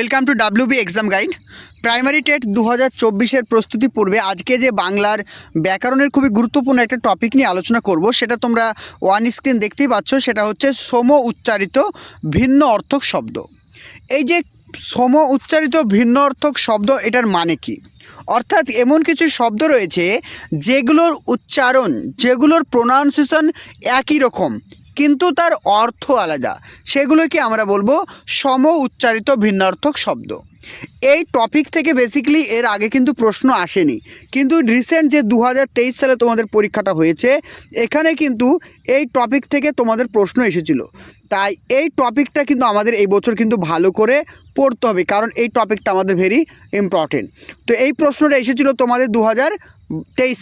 Welcome to WB exam guide. Primary TET দু হাজার চব্বিশের প্রস্তুতি পূর্বে আজকে যে বাংলার ব্যাকরণের খুবই গুরুত্বপূর্ণ একটা টপিক নিয়ে আলোচনা করব, সেটা তোমরা ওয়ান স্ক্রিন দেখতেই পাচ্ছ, সেটা হচ্ছে সম উচ্চারিত ভিন্ন অর্থক শব্দ। এই যে সম উচ্চারিত ভিন্ন অর্থক শব্দ, এটার মানে কি? অর্থাৎ এমন কিছু শব্দ রয়েছে যেগুলোর উচ্চারণ, যেগুলোর প্রোনাউন্সিয়েশন একই রকম কিন্তু তার অর্থ আলাদা। সেগুলোকে আমরা বলব সম উচ্চারিত ভিন্নার্থক শব্দ। এই টপিক থেকে বেসিক্যালি এর আগে কিন্তু প্রশ্ন আসেনি। কিন্তু রিসেন্ট যে দু হাজার তেইশ সালে তোমাদের পরীক্ষাটা হয়েছে, এখানে কিন্তু এই টপিক থেকে তোমাদের প্রশ্ন এসেছিল। তাই এই টপিকটা কিন্তু আমাদের এই বছর কিন্তু ভালো করে পড়তে হবে, কারণ এই টপিকটা আমাদের ভেরি ইম্পর্টেন্ট তো এই প্রশ্নটা এসেছিল তোমাদের দু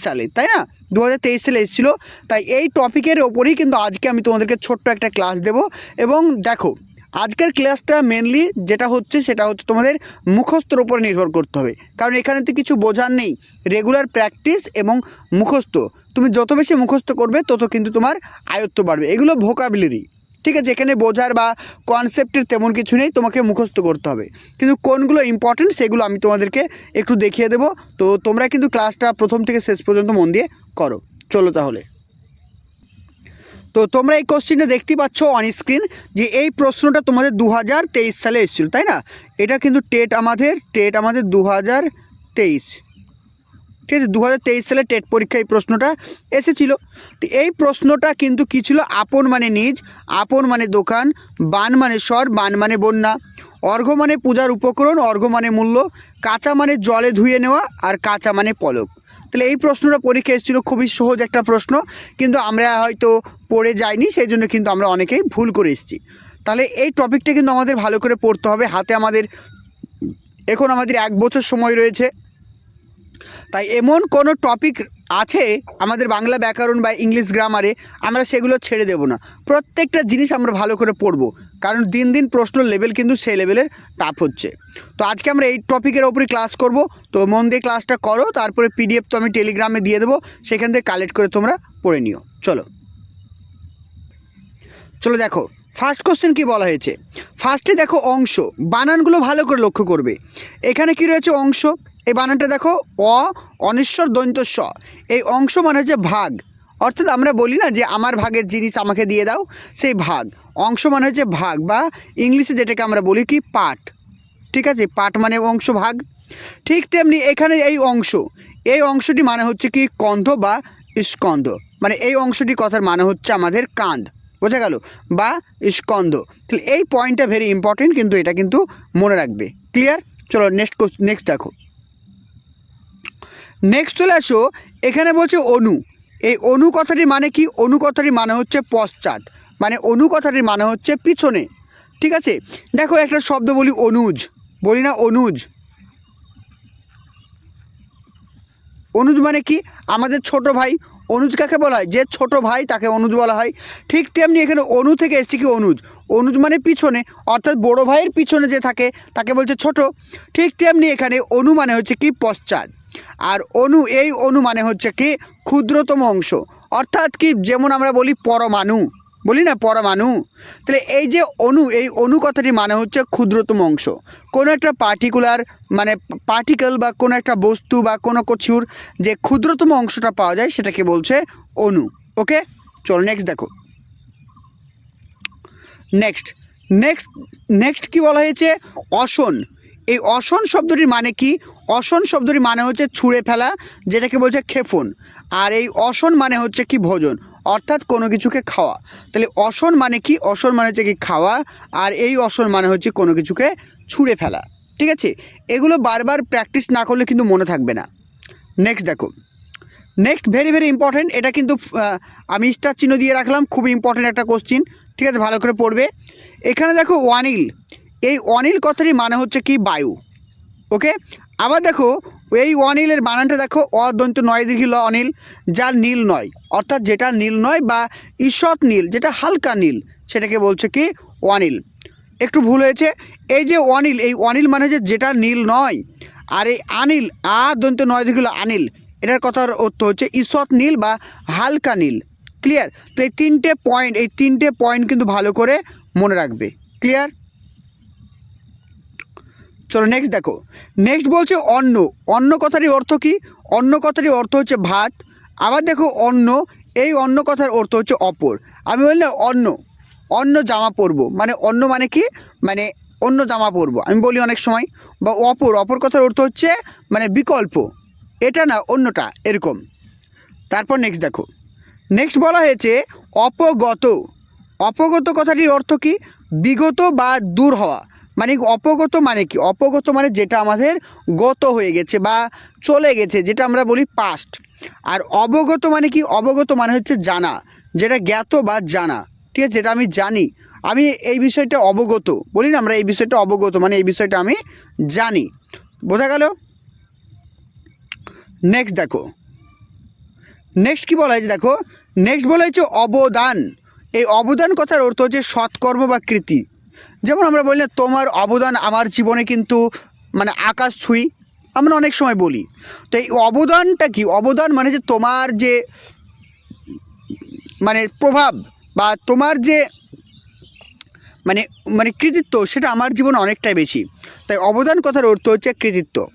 সালে, তাই না? দু সালে এসেছিল। তাই এই টপিকের ওপরেই কিন্তু আজকে আমি তোমাদেরকে ছোট্ট একটা ক্লাস দেব। এবং দেখো আজকের ক্লাসটা মেনলি যেটা হচ্ছে সেটা হচ্ছে তোমাদের মুখস্থর উপরে নির্ভর করতে হবে। কারণ এখানে তো কিছু বোঝার নেই। রেগুলার প্র্যাকটিস এবং মুখস্থ। তুমি যত বেশি মুখস্থ করবে, তত কিন্তু তোমার আয়ত্ত বাড়বে। এগুলো ভোকাবিলিটি ঠিক আছে, এখানে বোঝার বা কনসেপ্টের তেমন কিছু নেই, তোমাকে মুখস্থ করতে হবে। কিন্তু কোনগুলো ইম্পর্টেন্ট সেগুলো আমি তোমাদেরকে একটু দেখিয়ে দেবো। তো তোমরা কিন্তু ক্লাসটা প্রথম থেকে শেষ পর্যন্ত মন দিয়ে করো। চলো তাহলে। তো তোমরা এই কোশ্চেনটা দেখতে পাচ্ছ অন স্ক্রিন যে এই প্রশ্নটা তোমাদের দু হাজার তেইশ সালে এসেছিল, তাই না? এটা কিন্তু টেট আমাদের টেট আমাদের দু হাজার তেইশ। ঠিক আছে দু হাজার তেইশ সালে টেট পরীক্ষা এই প্রশ্নটা এসেছিল। তো এই প্রশ্নটা কিন্তু কী ছিল? আপন মানে নিজ, আপন মানে দোকান, বান মানে স্বর, বান মানে বন্যা। অর্ঘ্য মানে পূজার উপকরণ অর্ঘ মানে মূল্য, কাঁচা মানে জলে ধুয়ে নেওয়া, আর কাঁচা মানে পলক। তাহলে এই প্রশ্নটা পরীক্ষা এসেছিল, খুবই সহজ একটা প্রশ্ন। কিন্তু আমরা হয়তো পড়ে যাইনি সেই জন্য কিন্তু আমরা অনেকেই ভুল করে এসেছি। তাহলে এই টপিকটা কিন্তু আমাদের ভালো করে পড়তে হবে। হাতে আমাদের, এখন আমাদের এক বছর সময় রয়েছে। তাই এমন কোনো টপিক আছে আমাদের বাংলা ব্যাকরণ বা ইংলিশ গ্রামারে, আমরা সেগুলো ছেড়ে দেব না। প্রত্যেকটা জিনিস আমরা ভালো করে পড়ব, কারণ দিন দিন প্রশ্ন লেভেল কিন্তু সেই লেভেলের টাফ হচ্ছে। তো আজকে আমরা এই টপিকের ওপরে ক্লাস করব, তো মন দিয়ে ক্লাসটা করো, তারপরে পিডিএফ তো আমি টেলিগ্রামে দিয়ে দেবো, সেখান থেকে কালেক্ট করে তোমরা পড়ে নিও। চলো। চলো দেখো ফার্স্ট কোশ্চেন কি বলা হয়েছে? ফার্স্টে দেখো অংশ, বানানগুলো ভালো করে লক্ষ্য করবে। এখানে কি রয়েছে অংশ? এই বানানটা দেখো, অ, অনিশ্বর দৈন্ত স এই অংশ মানে হচ্ছে ভাগ। অর্থাৎ আমরা বলি না যে আমার ভাগের জিনিস আমাকে দিয়ে দাও, সেই ভাগ। অংশ মানে হচ্ছে ভাগ বা ইংলিশে যেটাকে আমরা বলি কি পাট ঠিক আছে? পাট মানে অংশ, ভাগ। ঠিক তেমনি এখানে এই অংশ, এই অংশটি মানে হচ্ছে কি কন্ধ বা স্কন্ধ। মানে এই অংশটি কথার মানে হচ্ছে আমাদের কাঁধ। বোঝা গেল? বা স্কন্ধ। তাহলে এই পয়েন্টটা ভেরি ইম্পর্টেন্ট কিন্তু এটা কিন্তু মনে রাখবে। ক্লিয়ার চলো নেক্সট নেক্সট দেখো। নেক্সট চলে আসো, এখানে বলছে অনু। এই অনু কথাটির মানে কি? অনু কথাটির মানে হচ্ছে পশ্চাৎ। মানে অনু কথাটির মানে হচ্ছে পিছনে। ঠিক আছে? দেখো, একটা শব্দ বলি অনুজ। বলি না অনুজ। অনুজ মানে কি? আমাদের ছোট ভাই। অনুজ কাকে বলা হয়? যে ছোট ভাই তাকে অনুজ বলা হয়। ঠিক তেমনি এখানে অনু থেকে এসছে কি অনুজ? অনুজ মানে পিছনে। অর্থাৎ বড় ভাইয়ের পিছনে যে থাকে, তাকে বলছে ছোট। ঠিক তেমনি এখানে অনু মানে হচ্ছে কি পশ্চাৎ। আর অনু, এই অনু মানে হচ্ছে কি ক্ষুদ্রতম অংশ। অর্থাৎ কি যেমন আমরা বলি পরমাণু, বলি না পরমাণু? তাহলে এই যে অণু এই অণু কথাটি মানে হচ্ছে ক্ষুদ্রতম অংশ। কোনো একটা পার্টিকুলার মানে পার্টিকেল বা কোনো একটা বস্তু বা কোনো কিছুর যে ক্ষুদ্রতম অংশটা পাওয়া যায়, সেটাকে বলছে অণু ওকে? চলো নেক্সট দেখো। নেক্সট নেক্সট নেক্সট কি বলা হয়েছে? অসন। এই অসন শব্দটির মানে কি? অসন শব্দটির মানে হচ্ছে ছুঁড়ে ফেলা, যেটাকে বলছে ক্ষেপণ আর এই অসন মানে হচ্ছে কি ভোজন, অর্থাৎ কোনো কিছুকে খাওয়া। তাহলে অসন মানে কি? অসন মানে হচ্ছে কি খাওয়া, আর এই অসন মানে হচ্ছে কোনো কিছুকে ছুঁড়ে ফেলা। ঠিক আছে? এগুলো বারবার প্র্যাকটিস না করলে কিন্তু মনে থাকবে না। নেক্সট দেখো। নেক্সট ভেরি ভেরি ইম্পর্টেন্ট এটা কিন্তু আমি স্টার চিহ্ন দিয়ে রাখলাম খুব ইম্পর্টেন্ট একটা কোশ্চিন ঠিক আছে? ভালো করে পড়বে। এখানে দেখো ওয়ানিল। এই অনিল কথারই মানে হচ্ছে কি বায়ু ওকে আবার দেখো, এই অনিলের বানানটা দেখো, অদন্ত নয় দীর্ঘ ল অনিল, যার নীল নয়, অর্থাৎ যেটা নীল নয় বা ঈষৎ নীল, যেটা হালকা নীল, সেটাকে বলছে কি অনিল। একটু ভুল হয়েছে, এই যে অনিল, এই অনিল মানে যে যেটা নীল নয়, আর এই আনিল আ দন্ত নয় দীর্ঘ ল আনিল এটার কথার অর্থ হচ্ছে ঈষৎ নীল বা হালকা নীল ক্লিয়ার তো এই তিনটে পয়েন্ট এই তিনটে পয়েন্ট কিন্তু ভালো করে মনে রাখবে ক্লিয়ার চলো নেক্সট দেখো। নেক্সট বলছে অন্ন। অন্ন কথাটির অর্থ কি? অন্ন কথাটির অর্থ হচ্ছে ভাত। আবার দেখো অন্য এই অন্য কথার অর্থ হচ্ছে অপর। আমি বলি না অন্য অন্য জামা পরবো। মানে অন্য মানে কি? মানে অন্য জামা পরবো। আমি বলি অনেক সময়। বা অপর অপর কথার অর্থ হচ্ছে মানে বিকল্প। এটা না, অন্যটা, এরকম। তারপর নেক্সট দেখো। নেক্সট বলা হয়েছে অপগত। অপগত কথাটির অর্থ কি? বিগত বা দূর হওয়া। মানে অপগত মানে কি? অপগত মানে যেটা আমাদের গত হয়ে গেছে বা চলে গেছে, যেটা আমরা বলি পাস্ট আর অবগত মানে কি? অবগত মানে হচ্ছে জানা, যেটা জ্ঞাত বা জানা। ঠিক আছে? যেটা আমি জানি। আমি এই বিষয়টা অবগত, বলি না আমরা এই বিষয়টা অবগত মানে এই বিষয়টা আমি জানি। বোঝা গেল? নেক্সট দেখো। নেক্সট কি বলা হয়েছে দেখো? নেক্সট বলা হয়েছে অবদান। এই অবদান কথার অর্থ হচ্ছে সৎকর্ম বা কৃতি। যেমন আমরা বলি না, তোমার অবদান আমার জীবনে কিন্তু মানে আকাশ ছুঁই। আমরা অনেক সময় বলি। তো এই অবদানটা কি? অবদান মানে যে তোমার যে মানে প্রভাব বা তোমার যে মানে মানে কৃতিত্ব, সেটা আমার জীবনে অনেকটাই বেশি। তাই অবদান কথার অর্থ হচ্ছে কৃতিত্ব।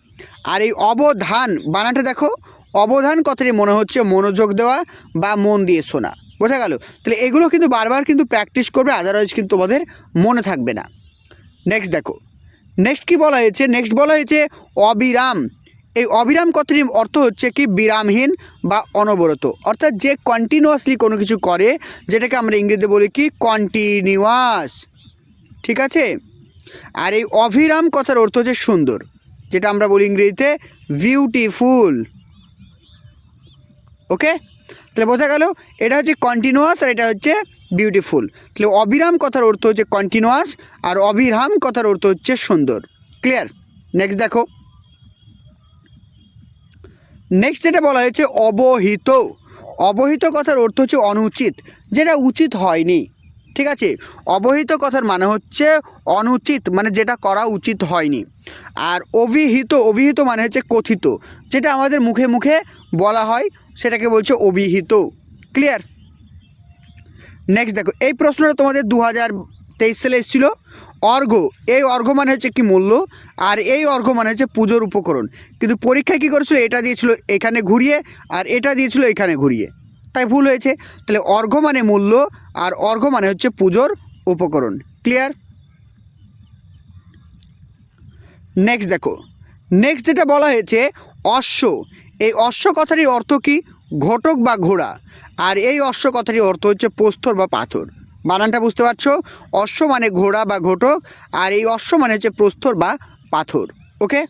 আর এই অবধান বানাটা দেখো, অবধান কথাটি মনে হচ্ছে মনোযোগ দেওয়া বা মন দিয়ে শোনা। বোঝা গেল? তাহলে এগুলো কিন্তু বারবার কিন্তু প্র্যাকটিস করবে আদারওয়াইজ কিন্তু তোমাদের মনে থাকবে না। নেক্সট দেখো। নেক্সট কি বলা হয়েছে? নেক্সট বলা হয়েছে অবিরাম। এই অবিরাম কথাটির অর্থ হচ্ছে কি? বিরামহীন বা অনবরত। অর্থাৎ যে কন্টিনিউয়াসলি কোনো কিছু করে, যেটাকে আমরা ইংরেজিতে বলি কি? কন্টিনিউয়াস ঠিক আছে? আর এই অভিরাম কথার অর্থ হচ্ছে সুন্দর, যেটা আমরা বলি ইংরেজিতে বিউটিফুল ওকে তাহলে বোঝা গেল এটা হচ্ছে কন্টিনিউয়াস আর এটা হচ্ছে বিউটিফুল তাহলে অবিরাম কথার অর্থ হচ্ছে কন্টিনিউয়াস আর অবিরাম কথার অর্থ হচ্ছে সুন্দর। ক্লিয়ার নেক্সট দেখো। নেক্সট যেটা বলা হয়েছে অবহিত। অবহিত কথার অর্থ হচ্ছে অনুচিত, যেটা উচিত হয়নি। ঠিক আছে? অবহিত কথার মানে হচ্ছে অনুচিত মানে যেটা করা উচিত হয়নি। আর অভিহিত অভিহিত মানে হচ্ছে কথিত, যেটা আমাদের মুখে মুখে বলা হয় সেটাকে বলছে অভিহিত। ক্লিয়ার নেক্সট দেখো, এই প্রশ্নটা তোমাদের দু হাজার তেইশ সালে এসেছিল। অর্ঘ এই অর্ঘ মানে হচ্ছে কি মূল্য, আর এই অর্ঘ মানে হচ্ছে পুজোর উপকরণ। কিন্তু পরীক্ষায় কী করেছিল? এটা দিয়েছিল এখানে ঘুরিয়ে, আর এটা দিয়েছিল এখানে ঘুরিয়ে। তাই ভুল হয়েছে। তাহলে অর্ঘ মানে মূল্য, আর অর্ঘ মানে হচ্ছে পুজোর উপকরণ। ক্লিয়ার নেক্সট দেখো নেক্সট যেটা বলা হয়েছে, অশ্ব। এই অশ্ব কথাটির অর্থ কি? ঘটক বা ঘোড়া। আর এই অশ্ব কথাটির অর্থ হচ্ছে প্রস্তর বা পাথর। বানানটা বুঝতে পারছ? অশ্ব মানে ঘোড়া বা ঘটক, আর এই অশ্ব মানে হচ্ছে প্রস্তর বা পাথর। ওকে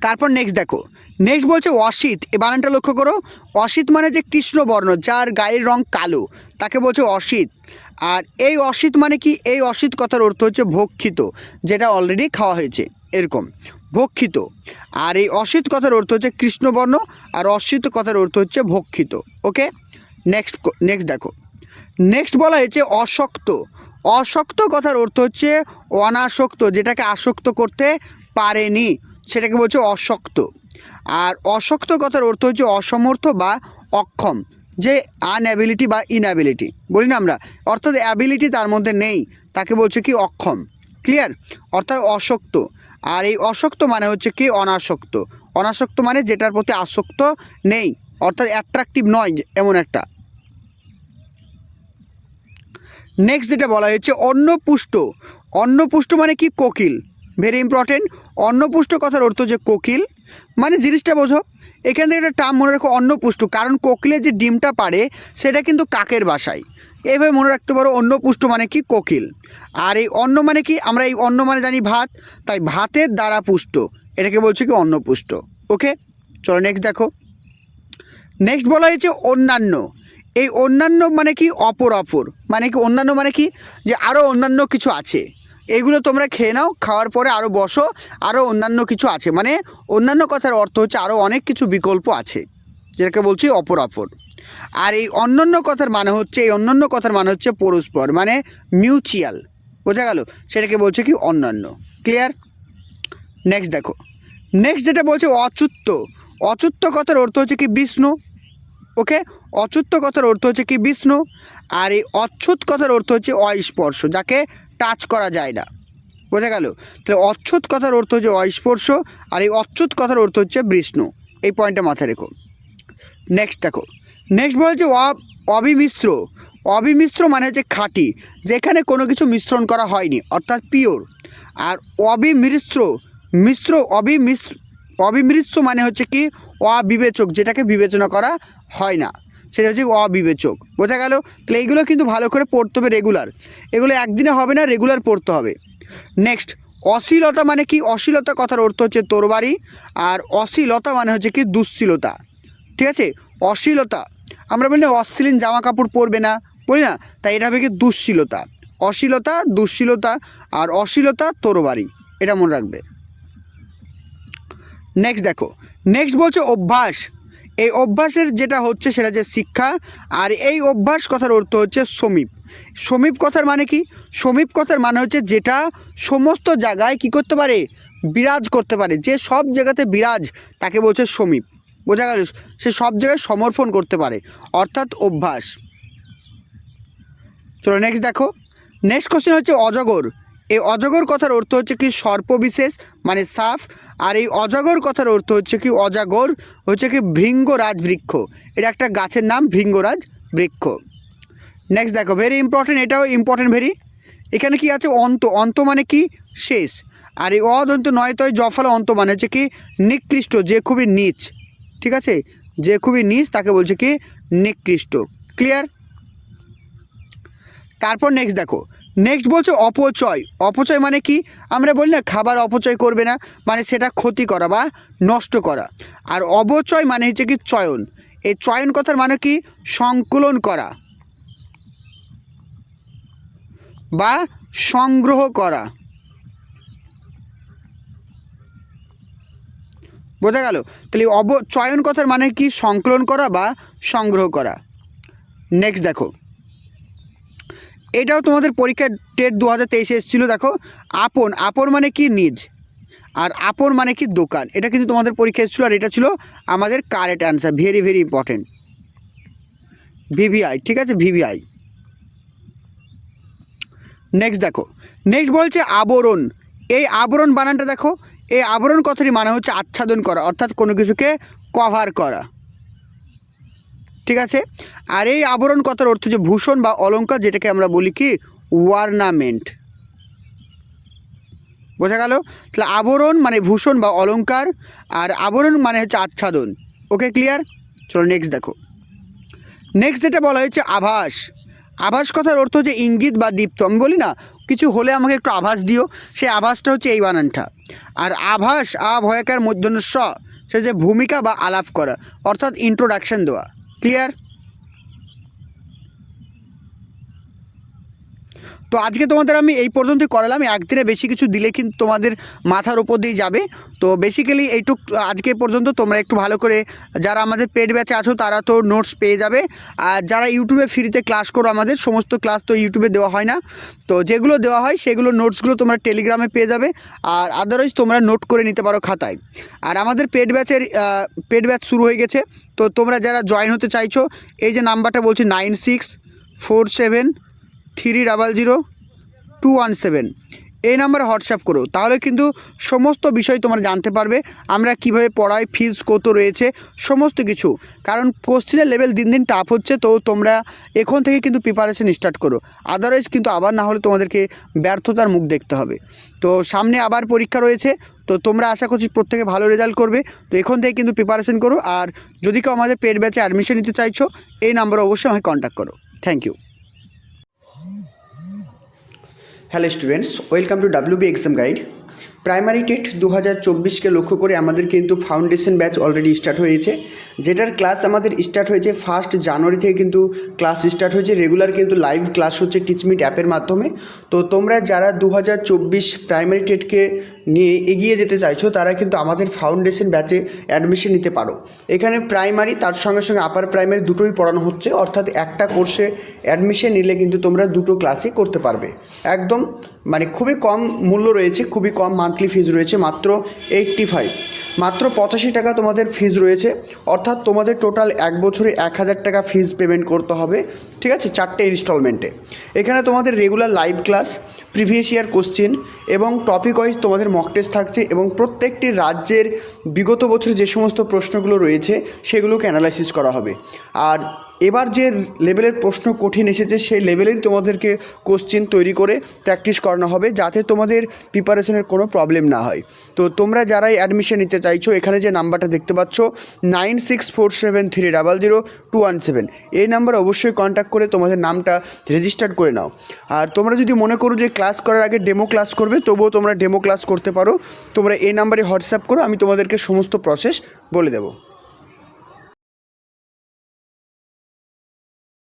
তারপর নেক্সট দেখো। নেক্সট বলছে অসিত। এ বানানটা লক্ষ্য করো। অসিত মানে যে কৃষ্ণবর্ণ, যার গায়ের রং কালো, তাকে বলছে অসিত। আর এই অসিত মানে কি? এই অসিত কথার অর্থ হচ্ছে ভক্ষিত, যেটা অলরেডি খাওয়া হয়েছে, এরকম। ভক্ষিত। আর এই অসিত কথার অর্থ হচ্ছে কৃষ্ণবর্ণ, আর অসিত কথার অর্থ হচ্ছে ভক্ষিত। ওকে নেক্সট নেক্সট দেখো। নেক্সট বলা হয়েছে অশক্ত। অশক্ত কথার অর্থ হচ্ছে অনাসক্ত, যেটাকে আসক্ত করতে পারেনি। সেটাকে বলছে অশক্ত। আর অশক্ত কথার অর্থ হচ্ছে অসমর্থ বা অক্ষম, যে আনঅ্যাবিলিটি বা ইনঅ্যাবিলিটি বলি না আমরা? অর্থাৎ অ্যাবিলিটি তার মধ্যে নেই, তাকে বলছে কি অক্ষম। ক্লিয়ার অর্থাৎ অশক্ত। আর এই অশক্ত মানে হচ্ছে কি? অনাসক্ত। অনাসক্ত মানে যেটার প্রতি আসক্ত নেই, অর্থাৎ অ্যাট্রাকটিভ নয়, এমন একটা। নেক্সট যেটা বলা হয়েছে, অন্নপুষ্ট। অন্নপুষ্ট মানে কি? কোকিল। ভেরি ইম্পর্টেন্ট অন্নপুষ্ট কথার অর্থ যে কোকিল মানে জিনিসটা বোঝো, এখান থেকে একটা টার্ম মনে রাখো অন্নপুষ্ট, কারণ কোকিলের যে ডিমটা পারে, সেটা কিন্তু কাকের বাসায়। এভাবে মনে রাখতে পারো, অন্নপুষ্ট মানে কি? কোকিল। আর এই অন্ন মানে কি? আমরা এই অন্ন মানে জানি ভাত, তাই ভাতের দ্বারা পুষ্ট। এটাকে বলছে কি? অন্নপুষ্ট। ওকে চলো নেক্সট দেখো। নেক্সট বলা হয়েছে অন্যান্য। এই অন্যান্য মানে কি? অপর অপর। মানে কি? অন্যান্য মানে কি? যে আরও অন্যান্য কিছু আছে। এগুলো তোমরা খেয়ে নাও, খাওয়ার পরে আরও বসো আরও অন্যান্য কিছু আছে। মানে অন্যান্য কথার অর্থ হচ্ছে আরও অনেক কিছু বিকল্প আছে, যেটাকে বলছি অপর অপর আর এই অন্যান্য কথার মানে হচ্ছে, এই অন্যান্য কথার মানে হচ্ছে পরস্পর মানে মিউচুয়াল বোঝা গেল? সেটাকে বলছে কি অন্যান্য। ক্লিয়ার নেক্সট দেখো। নেক্সট যেটা বলছে অচ্যুত্ত অচ্যুত্ত কথার অর্থ হচ্ছে কি বিষ্ণু। ওকে? অচ্যুত কথার অর্থ হচ্ছে কি, বিষ্ণু? আর এই অচ্যুত কথার অর্থ হচ্ছে অস্পর্শ, যাকে টাচ করা যায় না। বোঝা গেল? তাহলে অচ্যুত কথার অর্থ হচ্ছে অস্পর্শ, আর এই অচ্যুত কথার অর্থ হচ্ছে বিষ্ণু। এই পয়েন্টটা মাথায় রেখো। নেক্সট দেখো। নেক্সট বলছে অবিমিশ্র। অবিমিশ্র মানে হচ্ছে খাঁটি, যেখানে কোনো কিছু মিশ্রণ করা হয়নি, অর্থাৎ পিওর আর অবিমিশ্র, মিশ্র অবিমিশ্র অবিমিশ্র মানে হচ্ছে কি অবিবেচক, যেটাকে বিবেচনা করা হয় না। সেটা হচ্ছে অবিবেচক। বোঝা গেল? তাহলে এইগুলো কিন্তু ভালো করে পড়তে হবে রেগুলার এগুলো একদিনে হবে না রেগুলার পড়তে হবে। নেক্সট অশ্লীলতা মানে কি? অশ্লীলতা কথার অর্থ হচ্ছে তোরবাড়ি আর অশ্লীলতা মানে হচ্ছে কি দুশ্লীলতা। ঠিক আছে? অশ্লীলতা। আমরা বলি অশ্লীল জামা কাপড় পরবে না। বলি না? তাই এটা হবে কি দুশ্লীলতা। অশ্লীলতা, দুশ্লীলতা, আর অশ্লীলতা তোরবাড়ি এটা মনে রাখবে। নেক্সট দেখো। নেক্সট বলছে অভ্যাস। এই অভ্যাসের যেটা হচ্ছে সেটা যে শিক্ষা, আর এই অভ্যাস কথার অর্থ হচ্ছে সমীপ। সমীপ কথার মানে কি? সমীপ কথার মানে হচ্ছে যেটা সমস্ত জায়গায় কি করতে পারে? বিরাজ করতে পারে। যে সব জায়গাতে বিরাজ, তাকে বলছে সমীপ। বোঝা গেল? সে সব জায়গায় সমর্পণ করতে পারে। অর্থাৎ অভ্যাস। চলো নেক্সট দেখো। নেক্সট কোশ্চেন হচ্ছে অজগর। এই অজগর কথার অর্থ হচ্ছে কি সর্পবিশেষ মানে সাফ, আর এই অজগর কথার অর্থ হচ্ছে কি অজাগর, হচ্ছে কি ভৃঙ্গরাজ বৃক্ষ এটা একটা গাছের নাম ভৃঙ্গরাজ বৃক্ষ নেক্সট দেখো ভেরি ইম্পর্টেন্ট এটাও ইম্পর্টেন্ট ভেরি এখানে কি আছে? অন্ত। অন্ত মানে কি? শেষ। আর এই অদন্ত নয় তয় জফলা অন্ত মানে হচ্ছে কি নিকৃষ্ট, যে খুবই নিচ। ঠিক আছে? যে খুবই নিচ, তাকে বলছে কি নিকৃষ্ট। ক্লিয়ার তারপর নেক্সট দেখো নেক্সট বলছে অপচয়। অপচয় মানে কি? আমরা বলি না খাবার অপচয় করবে না মানে সেটা ক্ষতি করা বা নষ্ট করা। আর অবচয় মানে হচ্ছে কি চয়ন। এই চয়ন কথার মানে কি? সংকলন করা বা সংগ্রহ করা। বোঝা গেল? তাহলে অব, চয়ন কথার মানে কি? সংকলন করা বা সংগ্রহ করা। নেক্সট দেখো। এটাও তোমাদের পরীক্ষার টেট দু হাজার তেইশে এসেছিল, দেখো। আপন আপন মানে কি? নিজ। আর আপন মানে কি? দোকান। এটা কিন্তু তোমাদের পরীক্ষা এসেছিল, আর এটা ছিল আমাদের correct answer very very important VVI ঠিক আছে? ভিভিআই নেক্সট দেখো। নেক্সট বলছে আবরণ। এই আবরণ বানানটা দেখো, এই আবরণ কথাটি মানে হচ্ছে আচ্ছাদন করা, অর্থাৎ কোনো কিছুকে কভার করা। ঠিক আছে? আর এই আবরণ কথার অর্থ যে ভূষণ বা অলঙ্কার, যেটাকে আমরা বলি কি? ওয়ার্নামেন্ট। বোঝা গেল? তাহলে আবরণ মানে ভূষণ বা অলঙ্কার, আর আবরণ মানে হচ্ছে আচ্ছাদন। Okay, clear? চলো নেক্সট দেখো। নেক্সট যেটা বলা হয়েছে আভাস। আভাস কথার অর্থ হচ্ছে ইঙ্গিত বা দীপ্ত। আমি বলি না, কিছু হলে আমাকে একটু আভাস দিও। সেই আভাসটা হচ্ছে এই বানানটা। আর আভাস, আ, ভয়কার মধ্যন্য স সে যে ভূমিকা বা আলাপ করা, অর্থাৎ ইন্ট্রোডাকশন দেওয়া। ক্লিয়ার তো আজকে তোমাদের আমি এই পর্যন্তই করালাম। একদিনে বেশি কিছু দিলে কিন্তু তোমাদের মাথার উপর দিয়ে যাবে। তো বেসিক্যালি এইটুক আজকে পর্যন্ত। তোমরা একটু ভালো করে যারা আমাদের পেড ব্যাচে আছো, তারা তো নোটস পেয়ে যাবে। আর যারা ইউটিউবে ফ্রিতে ক্লাস করো আমাদের, সমস্ত ক্লাস তো ইউটিউবে দেওয়া হয় না। তো যেগুলো দেওয়া হয়, সেগুলো নোটসগুলো তোমরা টেলিগ্রামে পেয়ে যাবে। আর আদারওয়াইজ তোমরা নোট করে নিতে পারো খাতায়। আর আমাদের পেড ব্যাচের পেড ব্যাচ শুরু হয়ে গেছে। তো তোমরা যারা জয়েন হতে চাইছো, এই যে নাম্বারটা বলছি nine six four seven three double zero two one seven. এই নাম্বারে হোয়াটসঅ্যাপ করো। তাহলে কিন্তু সমস্ত বিষয় তোমরা জানতে পারবে, আমরা কীভাবে পড়াই, ফিজ কত রয়েছে, সমস্ত কিছু। কারণ কোশ্চেনের লেভেল দিন দিন টাফ হচ্ছে, তো তোমরা এখন থেকে কিন্তু প্রিপারেশন স্টার্ট করো। আদারওয়াইজ কিন্তু আবার না হলে তোমাদেরকে ব্যর্থতার মুখ দেখতে হবে। তো সামনে আবার পরীক্ষা রয়েছে, তো তোমরা আশা করছি প্রত্যেকে ভালো রেজাল্ট করবে। তো এখন থেকে কিন্তু প্রিপারেশন করো, আর যদি কেউ আমাদের পেড ব্যাচে অ্যাডমিশন নিতে চাইছো, এই নাম্বারে অবশ্যই আমাকে কন্ট্যাক্ট করো। Thank you hello students welcome to WB exam guide primary TET দু হাজার চব্বিশকে লক্ষ্য করে আমাদের কিন্তু ফাউন্ডেশন ব্যাচ অলরেডি স্টার্ট হয়েছে। যেটার ক্লাস আমাদের স্টার্ট হয়েছে ফার্স্ট জানুয়ারি থেকে কিন্তু ক্লাস স্টার্ট হয়েছে। রেগুলার কিন্তু লাইভ ক্লাস হচ্ছে টিচমিট অ্যাপের মাধ্যমে। তো তোমরা যারা দু হাজার চব্বিশ প্রাইমারি টেটকে নিয়ে এগিয়ে যেতে চাইছো, তারা কিন্তু আমাদের ফাউন্ডেশন ব্যাচে অ্যাডমিশন নিতে পারো। এখানে প্রাইমারি তার সঙ্গে সঙ্গে আপার প্রাইমারি দুটোই পড়ানো হচ্ছে, অর্থাৎ একটা কোর্সে অ্যাডমিশন নিলে কিন্তু তোমরা দুটো ক্লাসই করতে পারবে। একদম মানে খুবই কম মূল্য রয়েছে, খুবই কম মান্থলি ফিজ রয়েছে, মাত্র এইট্টি ফাইভ মাত্র পঁচাশি টাকা তোমাদের ফিজ রয়েছে, অর্থাৎ তোমাদের টোটাল এক বছরে এক হাজার টাকা ফিজ পেমেন্ট করতে হবে, ঠিক আছে? চারটে ইনস্টলমেন্টে এখানে তোমাদের regular live class previous year question এবং টপিক ওয়াইজ তোমাদের মক টেস্ট থাকছে এবং প্রত্যেকটি রাজ্যের বিগত বছর যে সমস্ত প্রশ্নগুলো রয়েছে, সেগুলোকে অ্যানালাইসিস করা হবে। আর এবার যে লেভেলের প্রশ্ন কঠিন এসেছে, সেই লেভেলেই তোমাদেরকে কোশ্চেন তৈরি করে প্র্যাকটিস করানো হবে যাতে তোমাদের প্রিপারেশনের কোনো প্রবলেম না হয়। তো তোমরা যারাই অ্যাডমিশন নিতে চাইছো, এখানে যে নাম্বারটা দেখতে পাচ্ছ nine six four seven three double zero two one seven এই নাম্বারে অবশ্যই কন্ট্যাক্ট করে তোমাদের নামটা রেজিস্টার করে নাও। আর তোমরা যদি মনে করো যে ক্লাস করার আগে ডেমো ক্লাস করবে, তবুও তোমরা ডেমো ক্লাস করতে পারো। তোমরা এই নাম্বারে হোয়াটসঅ্যাপ করো, আমি তোমাদেরকে সমস্ত প্রসেস বলে দেবো।